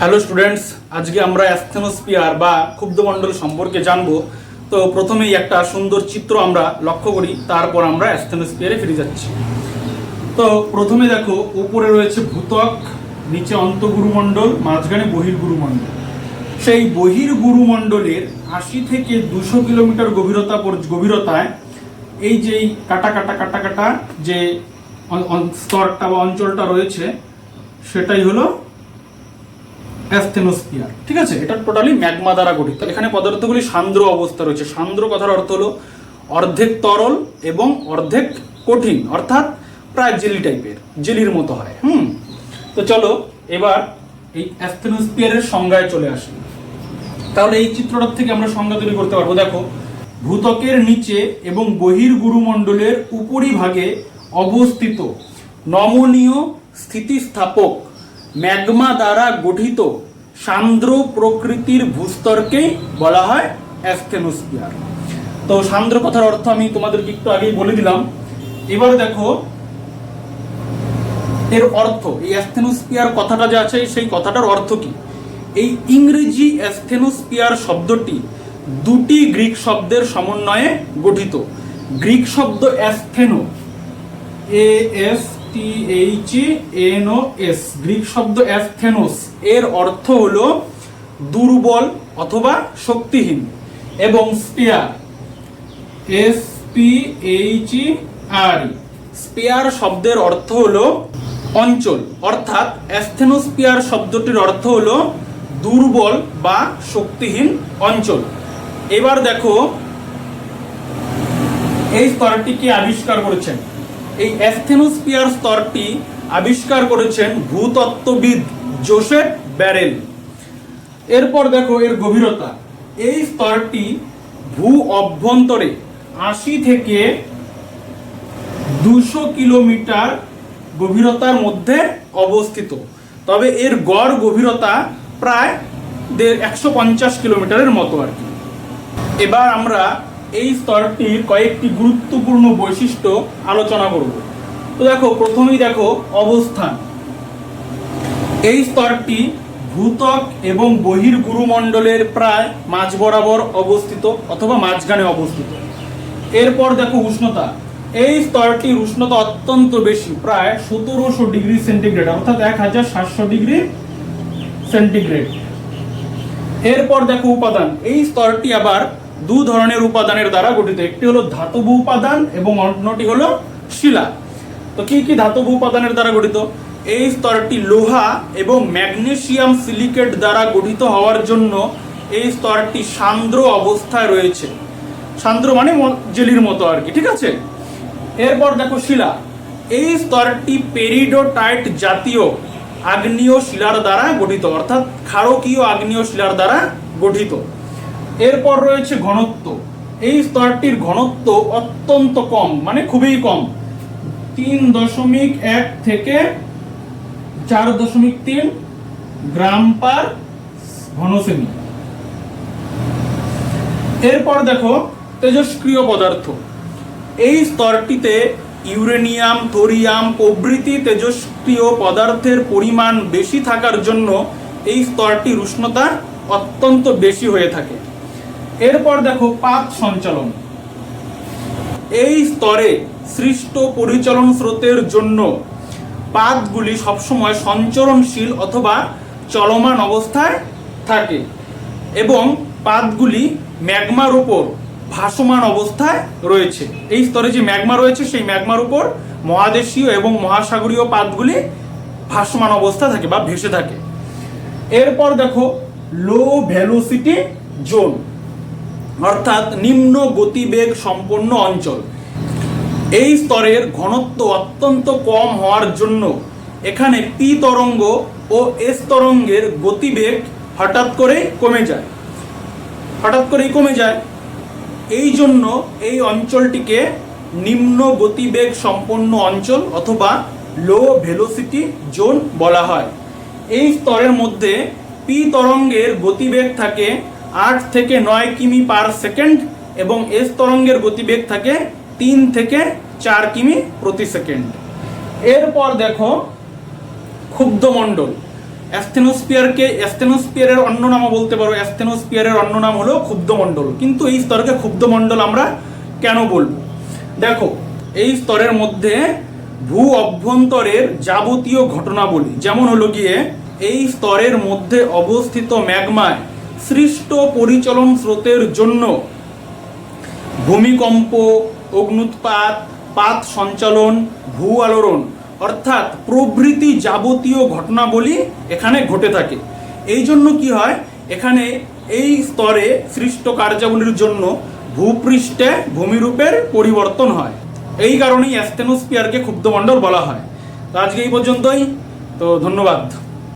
Hello students আজকে আমরা অ্যাস্থেনোস্পিয়ার বা ক্ষুব্ধমণ্ডল সম্পর্কে জানব। তো প্রথমেই একটা সুন্দর চিত্র আমরা লক্ষ্য করি, তারপর আমরা অ্যাস্থেনোস্পিয়ারে ফিরে যাচ্ছি। তো প্রথমে দেখো, উপরে রয়েছে ভূতক নিচে অন্তগুরুমণ্ডল, মাঝখানে বহির্গুরুমণ্ডল। সেই বহির্গুরুমণ্ডলের আশি থেকে দুশো কিলোমিটার গভীরতা গভীরতায় এই যে কাটা কাটা কাটা কাটা যে স্তরটা বা অঞ্চলটা রয়েছে, সেটাই হলো অ্যাস্থেনোস্পিয়ার ঠিক আছে? এটা টোটালি ম্যাগমা দ্বারা গঠিত। এখানে পদার্থগুলি সান্দ্র অবস্থা রয়েছে। সান্দ্র কথার অর্থ হলো অর্ধেক তরল এবং অর্ধেক কঠিন, অর্থাৎ প্রায় জেলি টাইপের জেলির মতো হয়। হুম? তো চলো, এবার এই অ্যাস্থেনোস্পিয়ারের সংজ্ঞায় চলে আসি। তাহলে এই চিত্রটার থেকে আমরা সংজ্ঞা তৈরি করতে পারব। দেখো, ভূতকের নিচে এবং বহির্গুরুমণ্ডলের উপরিভাগে অবস্থিত নমনীয় স্থিতিস্থাপক ম্যাগমা দ্বারা গঠিত সান্দ্র প্রকৃতির ভূস্তরকেই বলা হয় অ্যাস্থেনোস্পিয়ার তো সান্দ্র কথার অর্থ আমি তোমাদেরকে একটু আগেই বলে দিলাম। এবার দেখো, এর অর্থ, এই অ্যাস্থেনোস্পিয়ার কথাটা যে আছে, সেই কথাটার অর্থ কি? এই ইংরেজি অ্যাস্থেনোস্পিয়ার শব্দটি দুটি গ্রিক শব্দের সমন্বয়ে গঠিত। গ্রিক শব্দ অ্যাস্থেনো, A S T H N O S Greek শব্দ অ্যাস্থেনোস এর অর্থ হলো দুর্বল অথবা শক্তিহীন এবং sphere. S P H R sphere শব্দের অর্থ হলো অঞ্চল। অর্থাৎ অ্যাস্থেনোস্পিয়ার শব্দটির অর্থ হলো দুর্বল বা শক্তিহীন অঞ্চল। এবার দেখো এই স্তরটিকে আবিষ্কার করেছেন? এই অ্যাস্থেনোস্পিয়ার স্তরটি আবিষ্কার করেছেন ভূতত্ত্ববিদ জোসেফ ব্যারেল। এরপর দেখো এর গভীরতা। এই স্তরটি ভূ অভ্যন্তরে আশি থেকে দুশো কিলোমিটার গভীরতার মধ্যে অবস্থিত। তবে এর গড় গভীরতা প্রায় একশো পঞ্চাশ কিলোমিটারের মতো আর কি। এবার আমরা এই স্তরটির কয়েকটি গুরুত্বপূর্ণ বৈশিষ্ট্য আলোচনা করব। তো দেখো, প্রথমেই দেখো অবস্থান। এই স্তরটি ভূতক এবং বহির্গুরুমণ্ডলের প্রায় মাঝ বরাবর অবস্থিত অথবা মাঝখানে অবস্থিত। এরপর দেখো উষ্ণতা। এই স্তরটির উষ্ণতা অত্যন্ত বেশি, প্রায় সতেরোশো ডিগ্রি সেন্টিগ্রেড, অর্থাৎ এক হাজার সাতশো ডিগ্রি সেন্টিগ্রেড। এরপর দেখো উপাদান। এই স্তরটি আবার দু ধরনের উপাদানের দ্বারা গঠিত। একটি হলো ধাতব উপাদান এবং অন্যটি হলো শিলা। তো কি কি ধাতব উপাদানের দ্বারা গঠিত? এই স্তরটি লোহা এবং ম্যাগনেসিয়াম সিলিকেট দ্বারা গঠিত হওয়ার জন্য এই স্তরটি সান্দ্র অবস্থায় রয়েছে। সান্দ্র মানে জেলির মতো আর কি, ঠিক আছে? এরপর দেখো শিলা। এই স্তরটি পেরিডোটাইট জাতীয় আগ্নেয় শিলার দ্বারা গঠিত, অর্থাৎ ক্ষারকীয় আগ্নেয় শিলার দ্বারা গঠিত। এরপর রয়েছে ঘনত্ব। এই স্তরটির ঘনত্ব অত্যন্ত কম মানে খুবই কম। তিন দশমিক এক থেকে চার দশমিক তিন গ্রাম পার ঘনসেমি। এরপর দেখো তেজস্ক্রিয় পদার্থ। এই স্তরটিতে ইউরেনিয়াম, থোরিয়াম প্রভৃতি তেজস্ক্রিয় পদার্থের পরিমাণ বেশি থাকার জন্য এই স্তরটির উষ্ণতা অত্যন্ত বেশি হয়ে থাকে। এরপর দেখো পাত সঞ্চালন। এই স্তরে সৃষ্ট পরিচলন স্রোতের জন্য পাতগুলি সবসময় সঞ্চরণশীল অথবা চলমান অবস্থায় থাকে এবং পাতগুলি ম্যাগমার উপর ভাসমান অবস্থায় রয়েছে। এই স্তরে যে ম্যাগমা রয়েছে, সেই ম্যাগমার উপর মহাদেশীয় এবং মহাসাগরীয় পাতগুলি ভাসমান অবস্থা থাকে বা ভেসে থাকে। এরপর দেখো লো ভ্যালোসিটি জোন অর্থাৎ নিম্ন গতিবেগ সম্পন্ন অঞ্চল। এই স্তরের ঘনত্ব অত্যন্ত কম হওয়ার জন্য এখানে পি তরঙ্গ ও এস তরঙ্গের গতিবেগ হঠাৎ করেই কমে যায়। হঠাৎ করেই কমে যায়। এই জন্য এই অঞ্চলটিকে নিম্ন গতিবেগ সম্পন্ন অঞ্চল অথবা লো ভেলোসিটি জোন বলা হয়। এই স্তরের মধ্যে পি তরঙ্গের গতিবেগ থাকে আট থেকে নয় কিমি পার সেকেন্ড এবং এস তরঙ্গের গতিবেগ থাকে তিন থেকে চার কিমি প্রতি সেকেন্ড। এরপর দেখো ক্ষুব্ধমণ্ডল অ্যাস্থেনোস্পিয়ারকে অ্যাস্থেনোস্পিয়ারের অন্য নামও বলতে পারো অ্যাস্থেনোস্পিয়ারের অন্য নাম হলো ক্ষুব্ধমণ্ডল কিন্তু এই স্তরকে ক্ষুব্ধমণ্ডল আমরা কেন বলব? দেখো, এই স্তরের মধ্যে ভূ অভ্যন্তরের যাবতীয় ঘটনাবলী, যেমন হলো গিয়ে এই স্তরের মধ্যে অবস্থিত ম্যাগমায় সৃষ্ট পরিচলন স্রোতের জন্য ভূমিকম্প, অগ্নুৎপাত, পাত সঞ্চালন, ভূ আলোড়ন, অর্থাৎ প্রভৃতি যাবতীয় ঘটনাবলী এখানে ঘটে থাকে। এই জন্য কি হয়? এখানে এই স্তরে সৃষ্ট কার্যাবলীর জন্য ভূপৃষ্ঠে ভূমিরূপের পরিবর্তন হয়। এই কারণেই অ্যাস্থেনোস্পিয়ারকে ক্ষুব্ধমণ্ডল বলা হয়। তো আজকে এই পর্যন্তই। তো ধন্যবাদ।